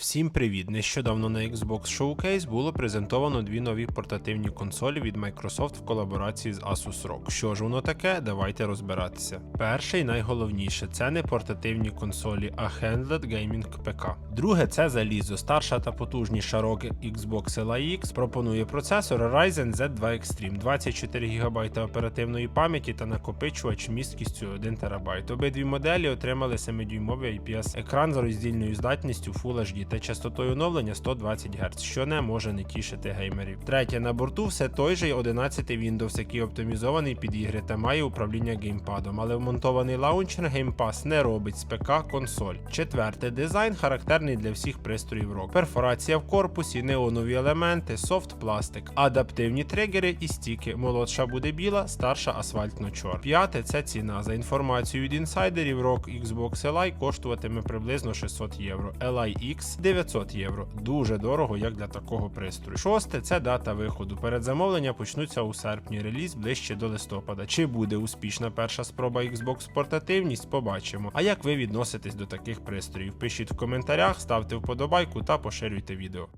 Всім привіт! Нещодавно на Xbox Showcase було презентовано дві нові портативні консолі від Microsoft в колаборації з Asus ROG. Що ж воно таке? Давайте розбиратися. Перше і найголовніше це не портативні консолі, а Handled Gaming ПК. Друге це залізо. Старша та потужніша ROG Xbox LIX пропонує процесор Ryzen Z2 Extreme, 24 ГБ оперативної пам'яті та накопичувач місткістю 1 ТБ. Обидві моделі отримали 7-дюймовий IPS екран з роздільною здатністю Full HD та частотою оновлення 120 Гц, що не може не тішити геймерів. Третє на борту все той же 11 Windows, який оптимізований під ігри та має управління геймпадом, але вмонтований лаунчер Pass не робить з ПК консоль. Четверте дизайн характерний для всіх пристроїв ROG. Перфорація в корпусі, неонові елементи, софт пластик, адаптивні тригери і стіки. Молодша буде біла, старша асфальтно-чор. П'яте це ціна. За інформацією від інсайдерів, ROG Xbox Li коштуватиме приблизно 600 євро. LIX 900 євро. Дуже дорого, як для такого пристрою. Шосте це дата виходу. Передзамовлення почнуться у серпні. Реліз ближче до листопада. Чи буде успішна перша спроба Xbox портативність? Побачимо. А як ви відноситесь до таких пристроїв? Пишіть в коментарях, ставте вподобайку та поширюйте відео.